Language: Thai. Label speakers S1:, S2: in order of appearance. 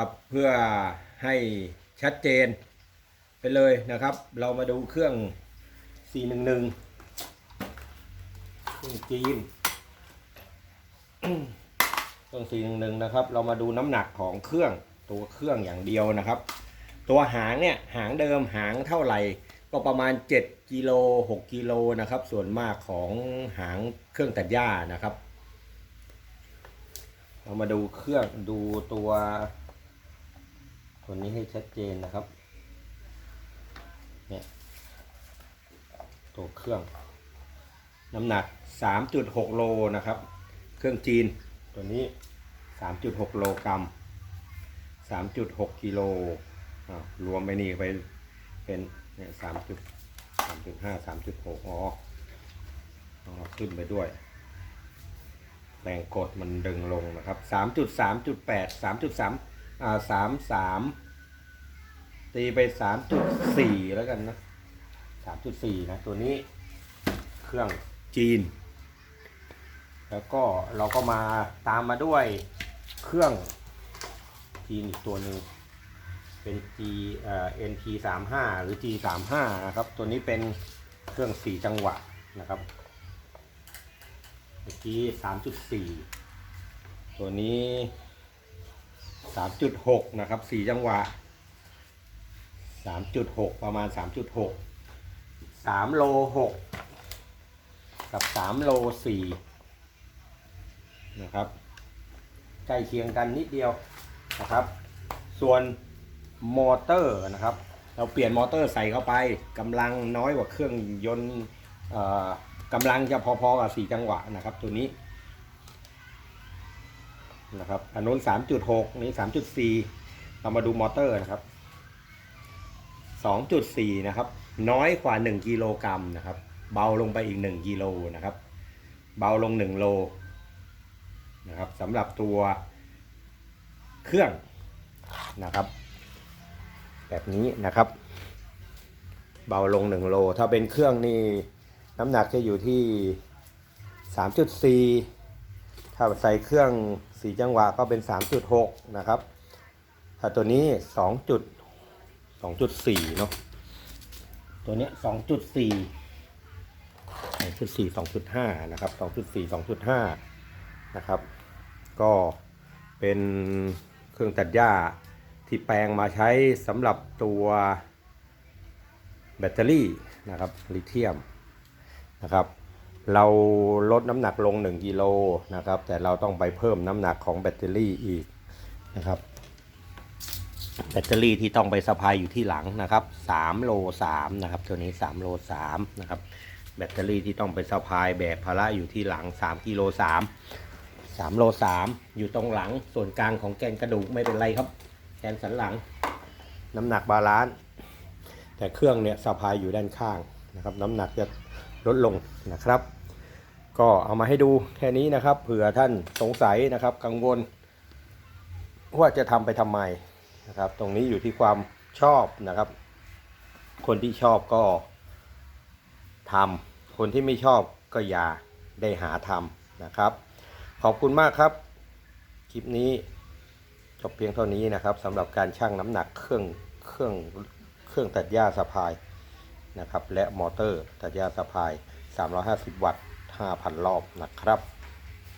S1: ครับเพื่อให้ชัดเจนไปเลยนะครับ เรามาดูเครื่อง 411เครื่องจีนเครื่อง 411 นะครับ เรามาดูน้ำหนักของเครื่องตัวเครื่องอย่างเดียวนะครับ ตัวหางเนี่ยหางเดิมหางเท่าไหร่ก็ประมาณ 7กิโล6กิโลนะครับ ส่วนมากของหางเครื่องตัดหญ้านะครับ เรามาดูเครื่องดูตัว ตัวนี้ให้ชัดเจนนะครับ เนี่ย ตัวเครื่อง น้ำหนัก 3.6 โลนะครับ เครื่องจีน ตัวนี้ 3.6 โลกรัม 3.6 กิโลรวมไปนี่ไปเป็นเนี่ย3.3.5 3.6อ๋ออ๋อขึ้นไปด้วย แรงกดมันดึงลงนะครับ3.3.8 3.3อ่า33 ตีไป3.4แล้วกันนะ3.4นะ ตัวนี้เครื่องจีน แล้วก็เราก็มาตามมาด้วยเครื่องจีนอีกตัวหนึ่งเป็น G เอ่อ NT 3 5หรือ G 3 5นะครับ ตัวนี้เป็นเครื่อง4จังหวะนะครับเมื่อกี้สามจุดสี่ตัวนี้สามจุดหกนะครับสี่จังหวะ สามจุดหกประมาณสามจุดหกสามโลหกกับสามโลสี่นะครับใกล้เคียงกันนิดเดียวนะครับ ส่วนมอเตอร์นะครับ เราเปลี่ยนมอเตอร์ใส่เข้าไปกำลังน้อยกว่าเครื่องยนต์กำลังจะพอๆกับ4จังหวะนะครับตัวนี้นะครับอันนู้น3.6 นี้ 3.4 เรามาดูมอเตอร์นะครับ 2.4 นะครับ น้อยกว่า 1 กิโลกรัมนะครับ เบาลงไปอีก 1 กิโลนะครับ เบาลง 1 โลนะครับสำหรับตัวเครื่องนะครับ แบบนี้นะครับ เบาลง 1 โล ถ้าเป็นเครื่องนี่น้ำหนักจะอยู่ที่ 3.4 ถ้าใส่เครื่อง 4 จังหวะก็เป็น 3.6 นะครับ ถ้าตัวนี้ 2 องจุด2.4เนาะตัวเนี้ย2.4 2.4 2.5นะครับ2.4 2.5นะครับ ก็เป็นเครื่องตัดหญ้าที่แปลงมาใช้สำหรับตัวแบตเตอรี่นะครับลิเธียมนะครับเราลดน้ำหนักลง 1กิโลนะครับแต่เราต้องไปเพิ่มน้ำหนักของแบตเตอรี่อีกนะครับ แบตเตอรี่ที่ต้องไปสะพายอยู่ที่หลังนะครับ3โล3นะครับตัวนี้3โล3นะครับแบตเตอรี่ที่ต้องไปสะพายแบกภาระอยู่ที่หลัง3กิโล3 3โล3อยู่ตรงหลังส่วนกลางของแกนกระดูกไม่เป็นไรครับแกนสันหลัง น้ำหนักบาลานซ์แต่เครื่องเนี่ยสะพายอยู่ด้านข้างนะครับ น้ำหนักจะลดลงนะครับ ก็เอามาให้ดูแค่นี้นะครับ เผื่อท่านสงสัยนะครับ กังวล ว่าจะทำไปทำไม นะครับ ตรงนี้อยู่ที่ความชอบนะครับ คนที่ชอบก็ทำคนที่ไม่ชอบก็อย่าได้หาทำนะครับ ขอบคุณมากครับ คลิปนี้จบเพียงเท่านี้นะครับสำหรับการชั่งน้ำหนักเครื่องเครื่องเครื่องตัดหญ้าสะพายนะครับ และมอเตอร์ตัดหญ้าสะพาย 350 วัตต์ 5,000 รอบนะครับ